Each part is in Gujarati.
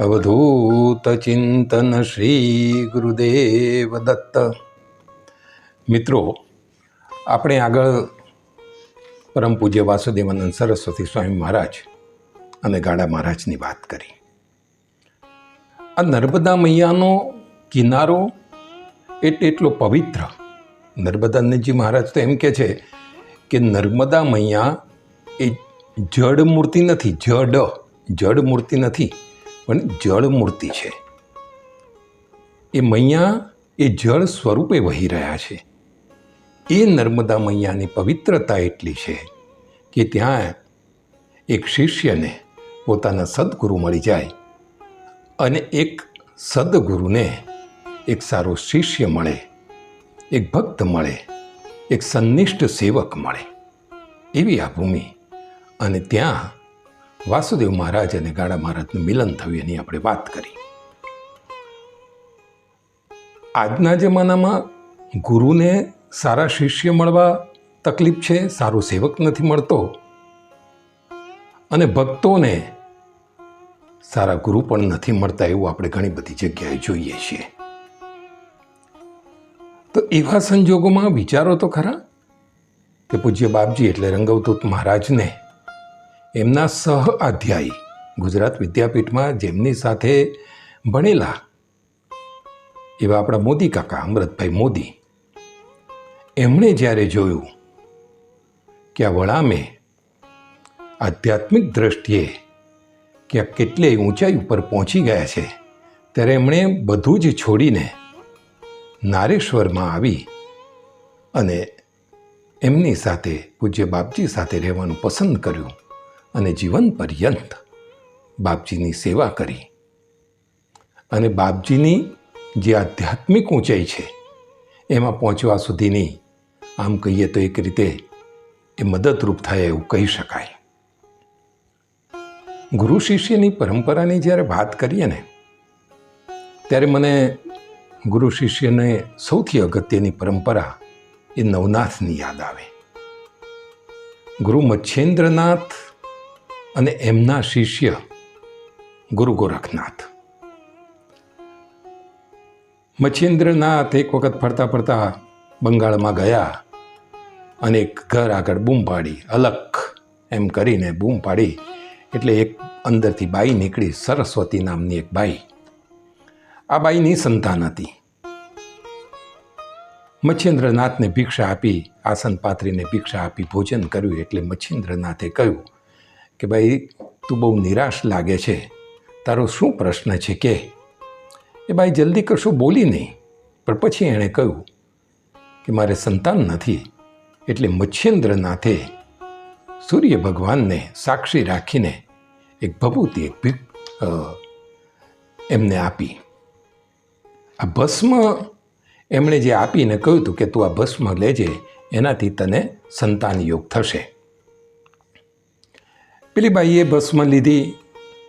અવધૂત ચિંતન શ્રી ગુરુદેવ દત્ત મિત્રો આપણે આગળ પરમ પૂજ્ય વાસુદેવાનંદ સરસ્વતી સ્વામી મહારાજ અને ગાડા મહારાજની વાત કરી. આ નર્મદા મૈયાનો કિનારો એટલે એટલો પવિત્ર. નર્મદાનંદજી મહારાજ તો એમ કે છે કે નર્મદા મૈયા એ જડ મૂર્તિ નથી, જડ જડ મૂર્તિ નથી. પણ જળ મૂર્તિ છે. એ મૈયા એ જળ સ્વરૂપે વહી રહ્યા છે. એ નર્મદા મૈયાની પવિત્રતા એટલી છે કે ત્યાં એક શિષ્યને પોતાના સદગુરુ મળી જાય અને એક સદગુરુને એક સારો શિષ્ય મળે, એક ભક્ત મળે, એક સંનિષ્ઠ સેવક મળે એવી આ ભૂમિ. અને ત્યાં વાસુદેવ મહારાજ અને ગાડા મહારાજનું મિલન થયું એની આપણે વાત કરી. આજના જમાનામાં ગુરુને સારા શિષ્ય મળવા તકલીફ છે, સારો સેવક નથી મળતો. અને ભક્તોને સારા ગુરુ પણ નથી મળતા એવું આપણે ઘણી બધી જગ્યાએ જોઈએ છીએ. તો એવા સંજોગોમાં વિચારો તો ખરા? કે પૂજ્ય બાપજી એટલે રંગવતૂત મહારાજને એમના સહ અધ્યાયી ગુજરાત વિદ્યાપીઠમાં જેમની સાથે ભણેલા એવા આપણા મોદી કાકા, અમૃતભાઈ મોદી, એમણે જ્યારે જોયું કે આ વળામે આધ્યાત્મિક દ્રષ્ટિએ કે આ કેટલી ઊંચાઈ ઉપર પહોંચી ગયા છે, ત્યારે એમણે બધું જ છોડીને નારેશ્વરમાં આવી અને એમની સાથે પૂજ્ય બાપજી સાથે રહેવાનું પસંદ કર્યું. અને જીવન પર્યંત બાપજીની સેવા કરી. અને બાપજીની જે આધ્યાત્મિક ઊંચાઈ છે, એમાં પહોંચવા સુધીની આમ કહીએ તો એક રીતે એ મદદરૂપ થાય એવું કહી શકાય. ગુરુ શિષ્યની પરંપરાની જ્યારે વાત કરીએ ને, ત્યારે મને ગુરુ શિષ્યને સૌથી અગત્યની પરંપરા એ નવનાથની યાદ આવે. ગુરુ મચ્છેન્દ્રનાથ અને એમના શિષ્ય ગુરુ ગોરખનાથ. મચ્છેન્દ્રનાથ એક વખત ફરતા ફરતા બંગાળમાં ગયા અને એક ઘર આગળ બૂમ પાડી, અલખ એમ કરીને બૂમ પાડી, એટલે એક અંદરથી બાઈ નીકળી, સરસ્વતી નામની એક બાઈ. આ બાઈની સંતાન હતી. મચ્છેન્દ્રનાથને ભિક્ષા આપી આસન પાથરીને ભિક્ષા આપી ભોજન કર્યું, એટલે મચ્છેન્દ્રનાથે કહ્યું કે ભાઈ, તું બહુ નિરાશ લાગે છે. તારો શું પ્રશ્ન છે કે? એ ભાઈ, જલ્દી કશું બોલી નહીં. પણ પછી એણે કહ્યું કે મારે સંતાન નથી, એટલે મચ્છેન્દ્રનાથે સૂર્ય ભગવાનને સાક્ષી રાખીને એક ભભૂતિ, એક ભીખ એમને આપી. આ ભસ્મ એમણે જે આપીને કહ્યું હતું કે તું આ ભસ્મ લેજે, એનાથી તને સંતાન યોગ થશે. પેલી બાઈએ ભસ્મ લીધી.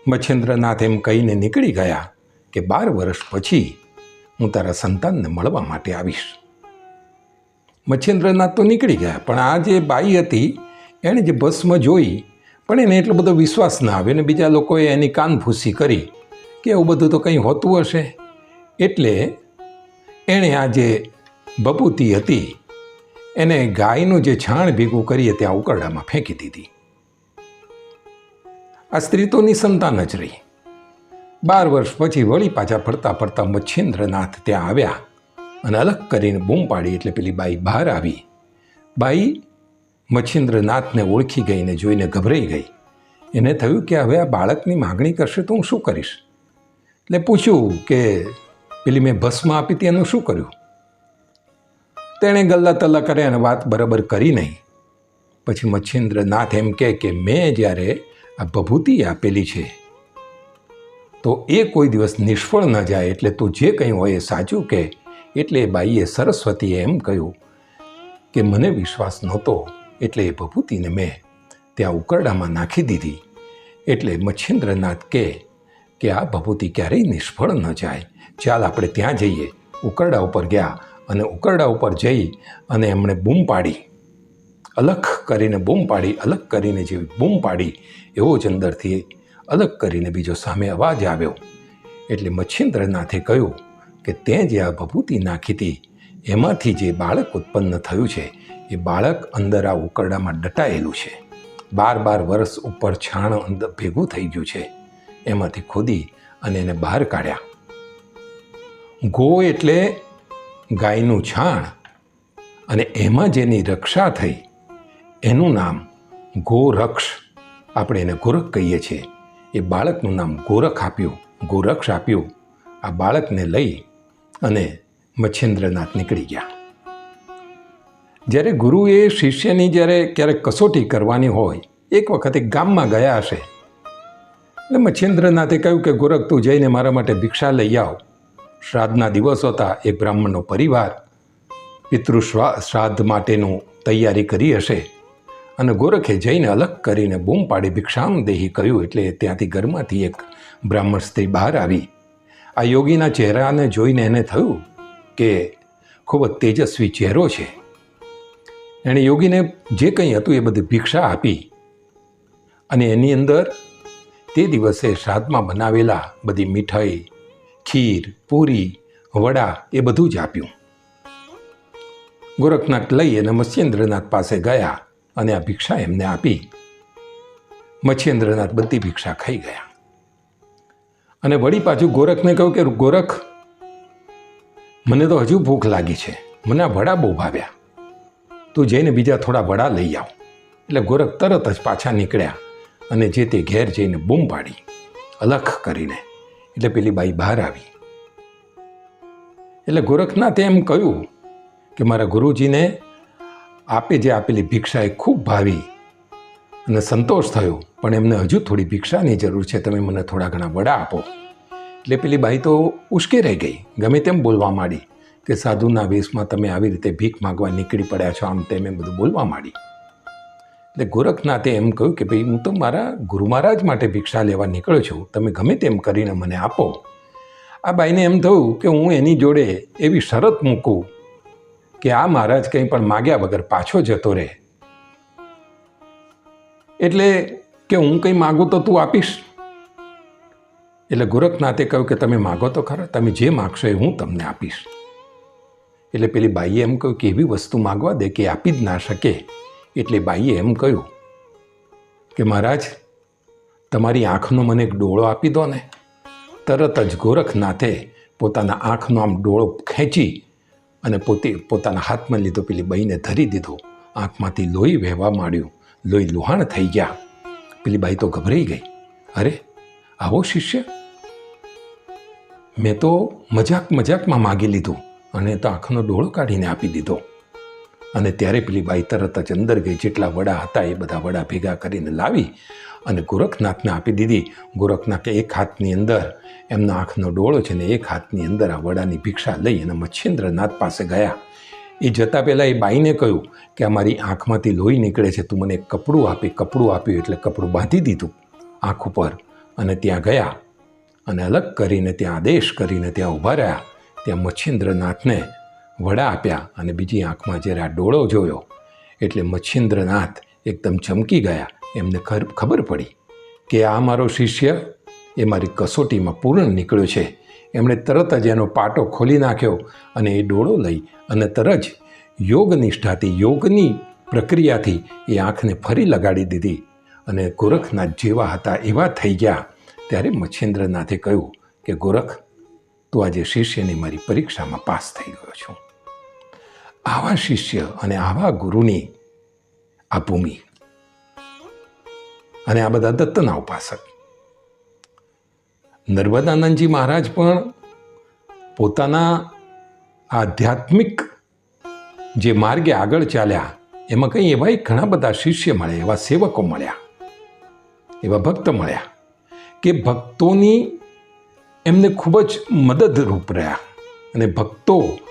મચ્છેન્દ્રનાથ એમ કહીને નીકળી ગયા કે બાર વર્ષ પછી હું તારા સંતાનને મળવા માટે આવીશ. મચ્છેન્દ્રનાથ તો નીકળી ગયા, પણ આ જે બાઈ હતી, એણે જે ભસ્મ જોઈ, પણ એને એટલો બધો વિશ્વાસ ના આવ્યો અને બીજા લોકોએ એની કાનફૂસી કરી કે એવું બધું તો કંઈ હોતું હશે. એટલે એણે આ જે બપૂતી હતી, એને ગાયનું જે છાણ ભેગું કરીએ ત્યાં ઉકરડામાં ફેંકી દીધી. આ સ્ત્રી તો નિસંતાન જ રહી. બાર વર્ષ પછી વળી પાછા ફરતા ફરતા મચ્છેન્દ્રનાથ ત્યાં આવ્યા અને અલગ કરીને બૂમ પાડી એટલે પેલી બાઈ બહાર આવી. બાઈ મચ્છેન્દ્રનાથને ઓળખી ગઈ ને જોઈને ગભરાઈ ગઈ. એને થયું કે હવે આ બાળકની માગણી કરશે તો હું શું કરીશ? એટલે પૂછ્યું કે પેલી મેં ભસ્મ આપી હતી એનું શું કર્યું? તેણે ગલ્લા તલ્લા કરે અને વાત બરાબર કરી નહીં. પછી મચ્છેન્દ્રનાથ એમ કહે કે મેં જ્યારે આ ભભૂતિ આપેલી છે. તો એ કોઈ દિવસ નિષ્ફળ ન જાય એટલે તું જે કંઈ હોય એ સાચું કે, એટલે બાઈએ સરસ્વતીએ એમ કહ્યું કે, મને વિશ્વાસ નહોતો એટલે એ ભભૂતિને મેં ત્યાં ઉકરડામાં નાખી દીધી. એટલે મચ્છિન્દ્રનાથ કહે કે આ ભભૂતિ ક્યારેય નિષ્ફળ ન જાય. ચાલ આપણે ત્યાં જઈએ. ઉકરડા ઉપર ગયા અને ઉકરડા ઉપર જઈ અને એમણે બૂમ પાડી. અલગ કરીને બૂમ પાડી અલગ કરીને જેવી બૂમ પાડી, એવો જ અંદરથી અલગ કરીને બીજો સામે અવાજ આવ્યો. એટલે મચ્છિન્દ્રનાથે કહ્યું કે તે જે આ ભભૂતિ નાખી હતી, એમાંથી જે બાળક ઉત્પન્ન થયું છે, એ બાળક અંદર આ ઉકરડામાં દટાયેલું છે. બાર બાર વર્ષ ઉપર છાણ અંદર ભેગું થઈ ગયું છે. એમાંથી ખોદી અને એને બહાર કાઢ્યા. ગો એટલે ગાયનું છાણ અને એમાં જેની રક્ષા થઈ એનું નામ ગોરક્ષ આપણે એને ગોરખ કહીએ છીએ. એ બાળકનું નામ ગોરખ આપ્યું, ગોરક્ષ આપ્યું. આ બાળકને લઈ અને મચ્છેન્દ્રનાથ નીકળી ગયા. જ્યારે ગુરુએ શિષ્યની જ્યારે ક્યારેક કસોટી કરવાની હોય, એક વખત ગામમાં ગયા હશે. એટલે મચ્છેન્દ્રનાથે કહ્યું કે, ગોરખ, તું જઈને મારા માટે ભિક્ષા લઈ આવ. શ્રાદ્ધના દિવસ હતા, એ બ્રાહ્મણનો પરિવાર પિતૃ શ્રાદ્ધ માટેનું તૈયારી કરી હશે. અને ગોરખે જઈને અલગ કરીને બૂમ પાડી ભિક્ષામ દેહી કહ્યું એટલે ત્યાંથી ઘરમાંથી એક બ્રાહ્મણ સ્ત્રી બહાર આવી. આ યોગીના ચહેરાને જોઈને એને થયું કે ખૂબ જ તેજસ્વી ચહેરો છે. એણે યોગીને જે કંઈ હતું એ બધી ભિક્ષા આપી અને એની અંદર તે દિવસે શ્રાદ્ધમાં બનાવેલા બધી મીઠાઈ, ખીર, પૂરી, વડા એ બધું જ આપ્યું. ગોરખનાથ લઈ અને મત્સ્યેન્દ્રનાથ પાસે ગયા અને આ ભિક્ષા એમને આપી. મચ્છેન્દ્રનાથ બધી ભિક્ષા ખાઈ ગયા. અને વળી પાછું ગોરખને કહ્યું કે, ગોરખ, મને તો હજુ ભૂખ લાગી છે. મને આ વડા બહુ ભાવ્યા. તું જઈને બીજા થોડા વડા લઈ આવ. એટલે ગોરખ તરત જ પાછા નીકળ્યા અને જે તે ઘેર જઈને બૂમ પાડી, અલખ કરીને. એટલે પેલી બાઈ બહાર આવી. એટલે ગોરખનાથે એમ કહ્યું કે, મારા ગુરુજીને આપે જે આપેલી ભિક્ષા એ ખૂબ ભાવી અને સંતોષ થયો, પણ એમને હજુ થોડી ભિક્ષાની જરૂર છે. તમે મને થોડા ઘણા વડા આપો. એટલે પેલી બાઈ તો ઉશ્કેરાઈ ગઈ. ગમે તેમ બોલવા માંડી કે સાધુના વેશમાં તમે આવી રીતે ભીખ માગવા નીકળી પડ્યા છો, આમ તેમ એમ બધું બોલવા માંડી. એટલે ગોરખનાથે એમ કહ્યું કે ભાઈ, હું તો મારા ગુરુ મહારાજ માટે ભિક્ષા લેવા નીકળ્યો છું. તમે ગમે તેમ કરીને મને આપો. આ બાઈને એમ થયું કે હું એની જોડે એવી શરત મૂકું કે આ મહારાજ કંઈ પણ માગ્યા વગર પાછો જતો રહે. એટલે કે હું કંઈ માગું તો તું આપીશ? એટલે ગોરખનાથે કહ્યું કે તમે માગો તો ખરા, તમે જે માગશો એ હું તમને આપીશ. એટલે પેલી બાઈએ એમ કહ્યું કે એવી વસ્તુ માગવા દે કે આપી જ ના શકે. એટલે બાઈએ એમ કહ્યું કે મહારાજ, તમારી આંખનો મને એક ડોળો આપી દો ને. તરત જ ગોરખનાથે પોતાના આંખનો આમ ડોળો ખેંચી અને પોતે પોતાના હાથમાં લીધો પેલી બાઈને ધરી દીધો. આંખમાંથી લોહી વહેવા માંડ્યું. લોહી લુહાણ થઈ ગયા. પેલી બાઈ તો ગભરાઈ ગઈ. અરે, આવો શિષ્ય. મેં તો મજાક મજાકમાં માગી લીધું અને તો આંખનો ડોળો કાઢીને આપી દીધો. અને ત્યારે પેલી બાઈ તરત જ અંદર ગઈ. જેટલા વડા હતા એ બધા વડા ભેગા કરીને લાવી અને ગોરખનાથને આપી દીધી. ગોરખનાથે એક હાથની અંદર એમનો આંખનો ડોળો છે ને એક હાથની અંદર આ વડાની ભિક્ષા લઈ અને મચ્છેન્દ્રનાથ પાસે ગયા. એ જતાં પહેલાં એ બાઈને કહ્યું કે અમારી આંખમાંથી લોહી નીકળે છે, તું મને એક કપડું આપી, કપડું આપ્યું એટલે કપડું બાંધી દીધું આંખ ઉપર. અને ત્યાં ગયા અને અલગ કરીને ત્યાં આદેશ કરીને ત્યાં ઊભા રહ્યા. ત્યાં મચ્છેન્દ્રનાથને વડા આપ્યા અને બીજી આંખમાં જ્યારે આ ડોળો જોયો, એટલે મચ્છિન્દ્રનાથ એકદમ ચમકી ગયા. એમને ખબર પડી કે આ મારો શિષ્ય, એ મારી કસોટીમાં પૂર્ણ નીકળ્યો છે. એમણે તરત જ એનો પાટો ખોલી નાખ્યો અને એ ડોળો લઈ અને તરત જ યોગ નિષ્ઠાથી યોગની પ્રક્રિયાથી એ આંખને ફરી લગાડી દીધી અને ગોરખનાથ જેવા હતા એવા થઈ ગયા. ત્યારે મચ્છેન્દ્રનાથે કહ્યું કે ગોરખ, તું આજે શિષ્યની મારી પરીક્ષામાં પાસ થઈ ગયો છું. આવા શિષ્ય અને આવા ગુરુની આ ભૂમિ. અને આ બધા દત્તના ઉપાસક. નર્મદાનંદજી મહારાજ પણ પોતાના આધ્યાત્મિક જે માર્ગે આગળ ચાલ્યા, એમાં કંઈ એવા ઘણા બધા શિષ્ય મળ્યા એવા સેવકો મળ્યા, એવા ભક્ત મળ્યા, કે ભક્તોની એમને ખૂબ જ મદદરૂપ રહ્યા. અને ભક્તોના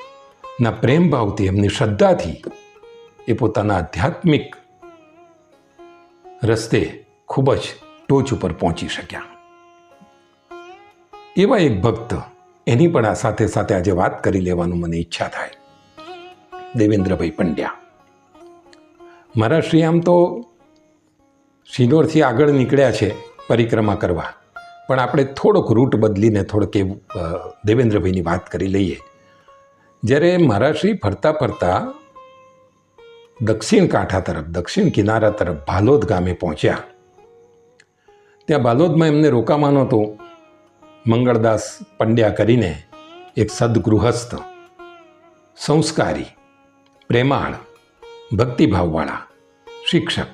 પ્રેમ ભાવથી એમની શ્રદ્ધાથી એ પોતાના આધ્યાત્મિક રસ્તે ખૂબ જ ટોચ ઉપર પહોંચી શક્યા. એવા એક ભક્ત એની પણ આ સાથે સાથે આજે વાત કરી લેવાનું મને ઈચ્છા થાય. દેવેન્દ્રભાઈ પંડ્યા. મારા શ્રી આમ તો શિનોરથી આગળ નીકળ્યા છે પરિક્રમા કરવા. પણ આપણે થોડોક રૂટ બદલીને થોડોક એ દેવેન્દ્રભાઈની વાત કરી લઈએ. જ્યારે મહારાષ્ટ્રી ફરતા ફરતા દક્ષિણ કાંઠા તરફ, દક્ષિણ કિનારા તરફ ભાલોદ ગામે પહોંચ્યા. ત્યાં ભાલોદમાં એમને રોકાવાનો હતો મંગળદાસ પંડ્યા કરીને એક સદગૃહસ્થ, સંસ્કારી, પ્રેમાળ, ભક્તિભાવવાળા, શિક્ષક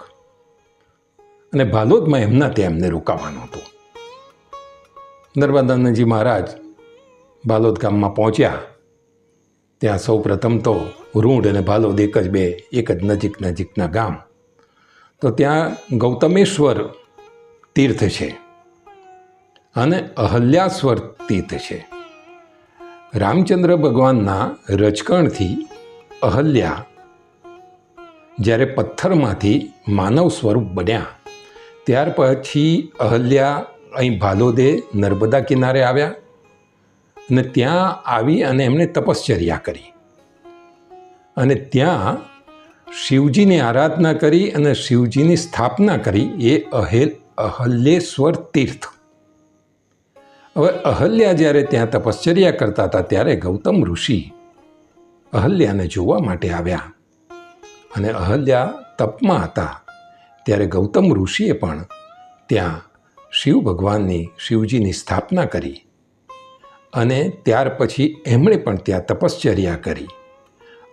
અને ભાલોદમાં એમના ત્યાં એમને રોકાવાનું હતું નર્મદાનંદજી મહારાજ ભાલોદ ગામમાં પહોંચ્યા. ત્યાં સૌ પ્રથમ તો રૂંઢ અને ભાલોદ એક જ બે, એક જ નજીક નજીકના ગામ. તો ત્યાં ગૌતમેશ્વર તીર્થ છે અને અહલ્યાશ્વર તીર્થ છે. રામચંદ્ર ભગવાનના રજકણથી અહલ્યા જ્યારે પથ્થરમાંથી માનવ સ્વરૂપ બન્યા, ત્યાર પછી અહલ્યા અહીં ભાલોદે નર્મદા કિનારે આવ્યા. અને ત્યાં આવી અને એમણે તપશ્ચર્યા કરી. અને ત્યાં શિવજીની આરાધના કરી અને શિવજીની સ્થાપના કરી એ અહેલ, અહલ્યેશ્વર તીર્થ. હવે અહલ્યા જ્યારે ત્યાં તપશ્ચર્યા કરતા હતા ત્યારે ગૌતમ ઋષિ અહલ્યાને જોવા માટે આવ્યા. અને અહલ્યા તપમાં હતા ત્યારે ગૌતમ ઋષિએ પણ ત્યાં શિવ ભગવાનની શિવજીની સ્થાપના કરી. અને ત્યાર પછી એમણે પણ ત્યાં તપશ્ચર્યા કરી.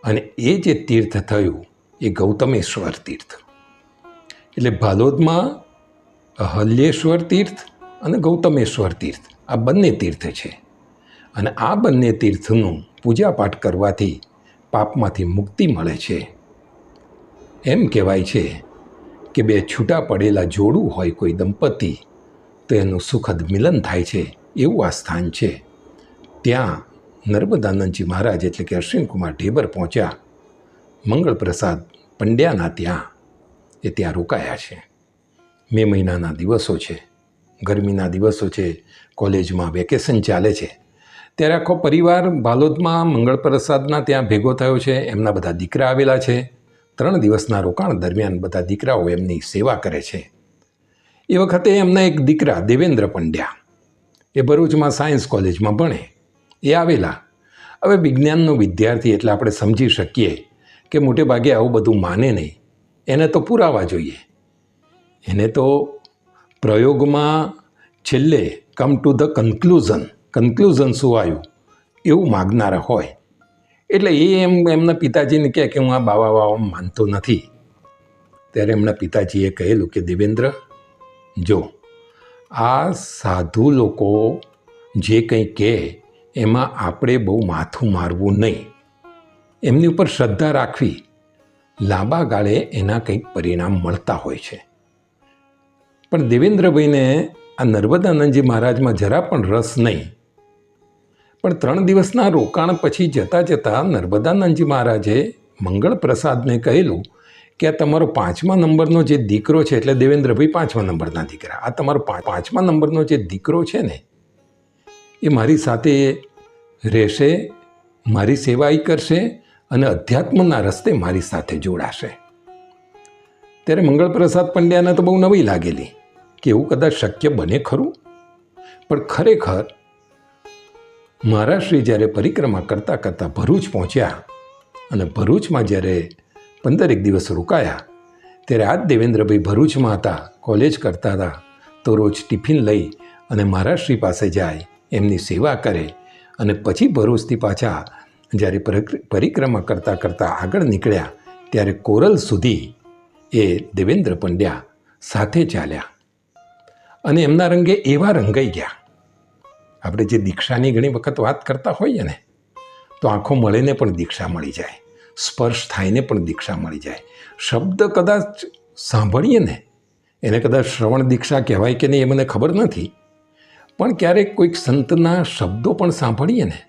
અને એ જે તીર્થ થયું, એ ગૌતમેશ્વર તીર્થ. એટલે ભાલોદમાં હલ્યેશ્વર તીર્થ અને ગૌતમેશ્વર તીર્થ, આ બંને તીર્થ છે. અને આ બંને તીર્થનું પૂજાપાઠ કરવાથી પાપમાંથી મુક્તિ મળે છે. એમ કહેવાય છે કે બે છૂટા પડેલા જોડું હોય કોઈ દંપતી, તો એનું સુખદ મિલન થાય છે એવું આ સ્થાન છે. ત્યાં નર્મદાનંદજી મહારાજ એટલે કે અશ્વિનકુમાર ઢેબર પહોંચ્યા. મંગળ પ્રસાદ પંડ્યાના ત્યાં એ ત્યાં રોકાયા છે. મે મહિનાના દિવસો છે. ગરમીના દિવસો છે. કોલેજમાં વેકેશન ચાલે છે. ત્યારે આખો પરિવાર બાલોદમાં મંગળ પ્રસાદના ત્યાં ભેગો થયો છે. એમના બધા દીકરા આવેલા છે. ત્રણ દિવસના રોકાણ દરમિયાન બધા દીકરાઓ એમની સેવા કરે છે. એ વખતે એમના એક દીકરા દેવેન્દ્ર પંડ્યા. એ ભરૂચમાં સાયન્સ કોલેજમાં ભણે. એ આવેલા. હવે વિજ્ઞાનનો વિદ્યાર્થી એટલે આપણે સમજી શકીએ કે મોટે ભાગે આવું બધું માને નહીં. એને તો પુરાવા જોઈએ. એને તો પ્રયોગમાં છેલ્લે come to the conclusion conclusion શું આવ્યું? એવું માગનારા હોય. એટલે એ એમ, એમના પિતાજીને કહે કે હું આ બાવા બાવા માનતો નથી. ત્યારે એમના પિતાજીએ કહેલું કે દેવેન્દ્ર, જો આ સાધુ લોકો જે કંઈ કહે એમાં આપણે બહુ માથું મારવું નહીં. એમની ઉપર શ્રદ્ધા રાખવી લાંબા ગાળે એના કંઈક પરિણામ મળતા હોય છે. પણ દેવેન્દ્રભાઈને આ નર્મદાનંદજી મહારાજમાં જરા પણ રસ નહીં. પણ ત્રણ દિવસના રોકાણ પછી જતાં જતાં નર્મદાનંદજી મહારાજે મંગળ પ્રસાદને કહેલું કે આ તમારો પાંચમા નંબરનો જે દીકરો છે, એટલે દેવેન્દ્રભાઈ પાંચમા નંબરના દીકરા, આ તમારો પાંચમા નંબરનો જે દીકરો છે ને એ મારી સાથે રહેશે, મારી સેવા એ કરશે અને અધ્યાત્મના રસ્તે મારી સાથે જોડાશે. ત્યારે મંગળ પ્રસાદ પંડ્યાને તો બહુ નવી લાગેલી કે એવું કદાચ શક્ય બને ખરું? પણ ખરેખર મહારાષ્ટ્રી જ્યારે પરિક્રમા કરતાં કરતાં ભરૂચ પહોંચ્યા અને ભરૂચમાં જ્યારે પંદરેક દિવસ રોકાયા, ત્યારે આજ દેવેન્દ્રભાઈ ભરૂચમાં હતા, કોલેજ કરતા હતા, તો રોજ ટિફિન લઈ અને મહારાષ્ટ્રી પાસે જાય એમની સેવા કરે અને પછી ભરૂચથી પાછા જ્યારે પરિક્રમા કરતાં કરતાં આગળ નીકળ્યા, ત્યારે કોરલ સુધી એ દેવેન્દ્ર પંડ્યા સાથે ચાલ્યા. અને એમના રંગે એવા રંગાઈ ગયા. આપણે જે દીક્ષાની ઘણી વખત વાત કરતા હોઈએ ને, તો આંખો મળીને પણ દીક્ષા મળી જાય, સ્પર્શ થાયને પણ દીક્ષા મળી જાય. શબ્દ કદાચ સાંભળીએ ને, એને કદાચ શ્રવણ દીક્ષા કહેવાય કે નહીં એ મને ખબર નથી પણ ક્યારેક કોઈક સંતના શબ્દો પણ સાંભળીએ ને,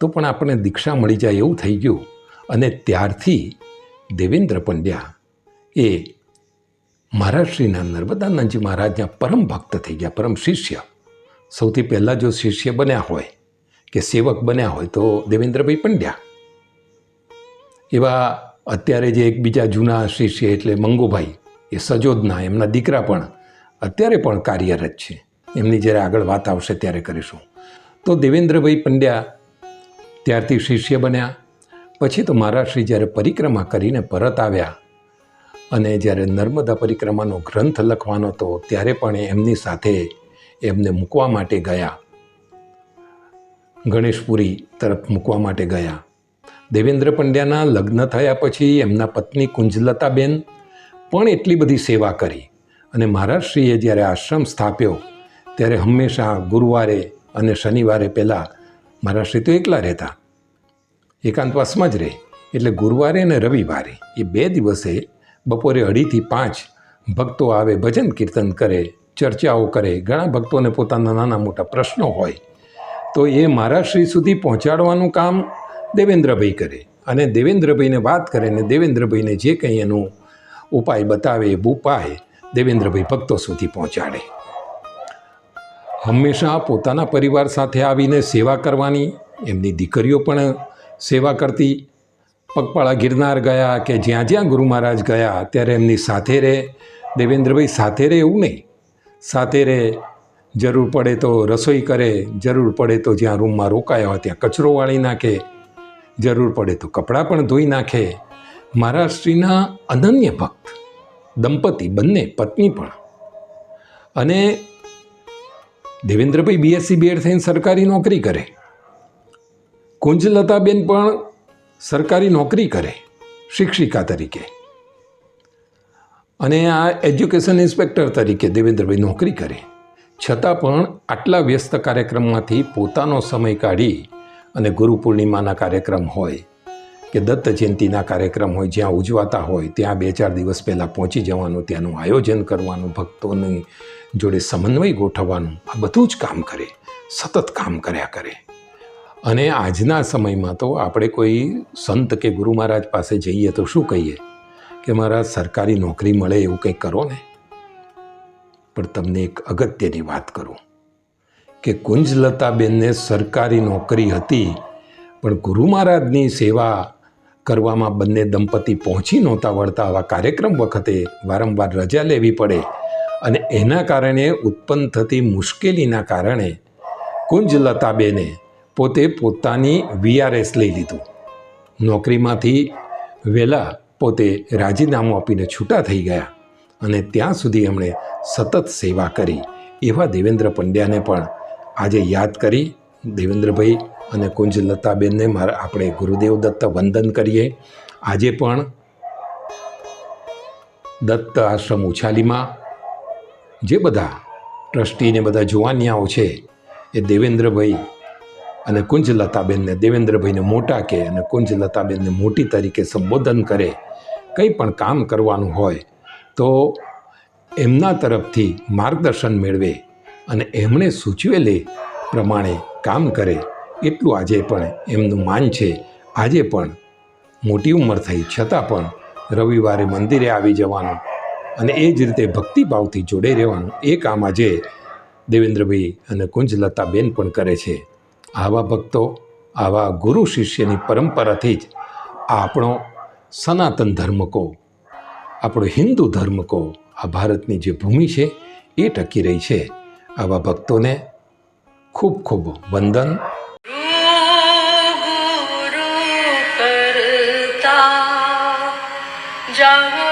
તો પણ આપણને દીક્ષા મળી જાય એવું થઈ ગયું. અને ત્યારથી દેવેન્દ્ર પંડ્યા એ મહારાષ્ટ્રીના નર્મદાનંદજી મહારાજના પરમ ભક્ત થઈ ગયા, પરમ શિષ્ય. સૌથી પહેલાં જો શિષ્ય બન્યા હોય, કે સેવક બન્યા હોય, તો દેવેન્દ્રભાઈ પંડ્યા. એવા અત્યારે જે એકબીજા જૂના શિષ્ય એટલે મંગુભાઈ, એ સજોદના, એમના દીકરા પણ અત્યારે પણ કાર્યરત છે. એમની જ્યારે આગળ વાત આવશે ત્યારે કરીશું. તો દેવેન્દ્રભાઈ પંડ્યા ત્યારથી શિષ્ય બન્યા. પછી તો મહારાષ્ટ્રી જ્યારે પરિક્રમા કરીને પરત આવ્યા અને જ્યારે નર્મદા પરિક્રમાનો ગ્રંથ લખવાનો હતો, ત્યારે પણ એમની સાથે એમને મૂકવા માટે ગયા. ગણેશપુરી તરફ મૂકવા માટે ગયા. દેવેન્દ્ર પંડ્યાના લગ્ન થયા પછી એમના પત્ની કુંજલતાબેન પણ એટલી બધી સેવા કરી અને મહારાષ્ટ્રીએ જ્યારે આશ્રમ સ્થાપ્યો ત્યારે હંમેશા ગુરુવારે અને શનિવારે પહેલાં મહારાજશ્રી તો એકલા રહેતા. એકાંતવાસમાં જ રહે એટલે ગુરુવારે અને રવિવારે એ બે દિવસે બપોરે અઢીથી પાંચ ભક્તો આવે, ભજન કીર્તન કરે, ચર્ચાઓ કરે. ઘણા ભક્તોને પોતાના નાના મોટા પ્રશ્નો હોય. તો એ મહારાજશ્રી સુધી પહોંચાડવાનું કામ દેવેન્દ્રભાઈ કરે. અને દેવેન્દ્રભાઈને વાત કરે ને દેવેન્દ્રભાઈને જે કંઈ એનું ઉપાય બતાવે, એ ઉપાય દેવેન્દ્રભાઈ ભક્તો સુધી પહોંચાડે. હંમેશા પોતાના પરિવાર સાથે આવીને સેવા કરવાની, એમની દીકરીઓ પણ સેવા કરતી. પગપાળા ગિરનાર ગયા કે જ્યાં જ્યાં ગુરુ મહારાજ ગયા, ત્યારે એમની સાથે રહે. દેવેન્દ્રભાઈ, સાથે રહે એવું નહીં. સાથે રહે. જરૂર પડે તો રસોઈ કરે, જરૂર પડે તો જ્યાં રૂમમાં રોકાયા હોય ત્યાં કચરો વાળી નાખે. જરૂર પડે તો કપડાં પણ ધોઈ નાખે. મહારાષ્ટ્રીના અનન્ય ભક્ત, દંપતી બંને પત્ની પણ. અને દેવેન્દ્રભાઈ બીએસસી બીએડ થઈને સરકારી નોકરી કરે. કુંજલતાબેન પણ સરકારી નોકરી કરે, શિક્ષિકા તરીકે. અને આ એજ્યુકેશન ઇન્સ્પેક્ટર તરીકે દેવેન્દ્રભાઈ નોકરી કરે. છતાં પણ આટલા વ્યસ્ત કાર્યક્રમમાંથી પોતાનો સમય કાઢી અને ગુરુ પૂર્ણિમાના કાર્યક્રમ હોય કે દત્ત જયંતિના કાર્યક્રમ હોય, જ્યાં ઉજવાતા હોય, ત્યાં બે ચાર દિવસ પહેલાં પહોંચી જવાનું, ત્યાંનું આયોજન કરવાનું, ભક્તોની જોડે સમન્વય ગોઠવવાનું, આ બધું જ કામ કરે, સતત કામ કર્યા કરે. અને આજના સમયમાં તો આપણે કોઈ સંત કે ગુરુ મહારાજ પાસે જઈએ તો શું કહીએ? કે મારા સરકારી નોકરી મળે એવું કંઈક કરો ને? પણ તમને એક અગત્યની વાત કરું. કે કુંજલતાબેનને સરકારી નોકરી હતી, પણ ગુરુ મહારાજની સેવા કરવામાં બંને દંપતી પહોંચી નહોતા વળતા આવા કાર્યક્રમ વખતે વારંવાર રજા લેવી પડે અને એના કારણે ઉત્પન્ન થતી મુશ્કેલીના કારણે કુંજલતાબેને પોતે પોતાની વીઆરએસ લઈ લીધું. નોકરીમાંથી વહેલા પોતે રાજીનામું આપીને છૂટા થઈ ગયા અને ત્યાં સુધી એમણે સતત સેવા કરી. એવા દેવેન્દ્ર પંડ્યાને પણ આજે યાદ કરી. દેવેન્દ્રભાઈ અને કુંજલતાબેનને મારા આપણે ગુરુદેવ દત્ત વંદન કરીએ. આજે પણ દત્ત આશ્રમ ઉછાલીમાં જે બધા ટ્રસ્ટીને બધા જુવાનિયાઓ છે એ દેવેન્દ્રભાઈ અને કુંજલતાબેનને દેવેન્દ્રભાઈને મોટા કહે અને કુંજલતાબેનને મોટી તરીકે સંબોધન કરે, કંઈ પણ કામ કરવાનું હોય, તો એમના તરફથી માર્ગદર્શન મેળવે અને એમણે સૂચવેલી પ્રમાણે કામ કરે. એટલું આજે પણ એમનું માન છે. આજે પણ મોટી ઉંમર થઈ, છતાં પણ રવિવારે મંદિરે આવી જવાનું અને એ જ રીતે ભક્તિભાવથી જોડે રહેવાનું, એ કામ આજે દેવેન્દ્રભાઈ અને કુંજલતાબેન પણ કરે છે. આવા ભક્તો, આવા ગુરુ શિષ્યની પરંપરાથી જ આપણો સનાતન ધર્મ કહો, આપણો હિન્દુ ધર્મ કહો, આ ભારતની જે ભૂમિ છે એ ટકી રહી છે. આવા ભક્તોને ખૂબ ખૂબ વંદન شهر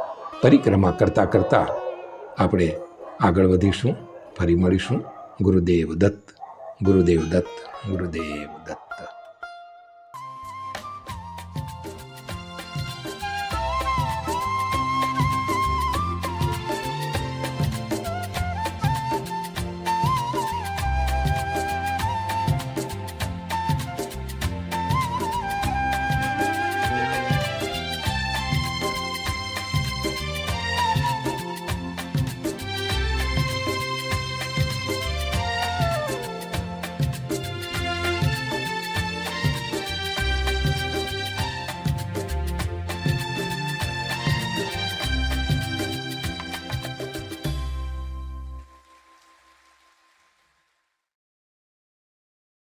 પરિક્રમા કરતાં કરતાં આપણે આગળ વધીશું ફરી મળીશું. ગુરુદેવ દત્ત ગુરુદેવ દત્ત ગુરુદેવ દત્ત.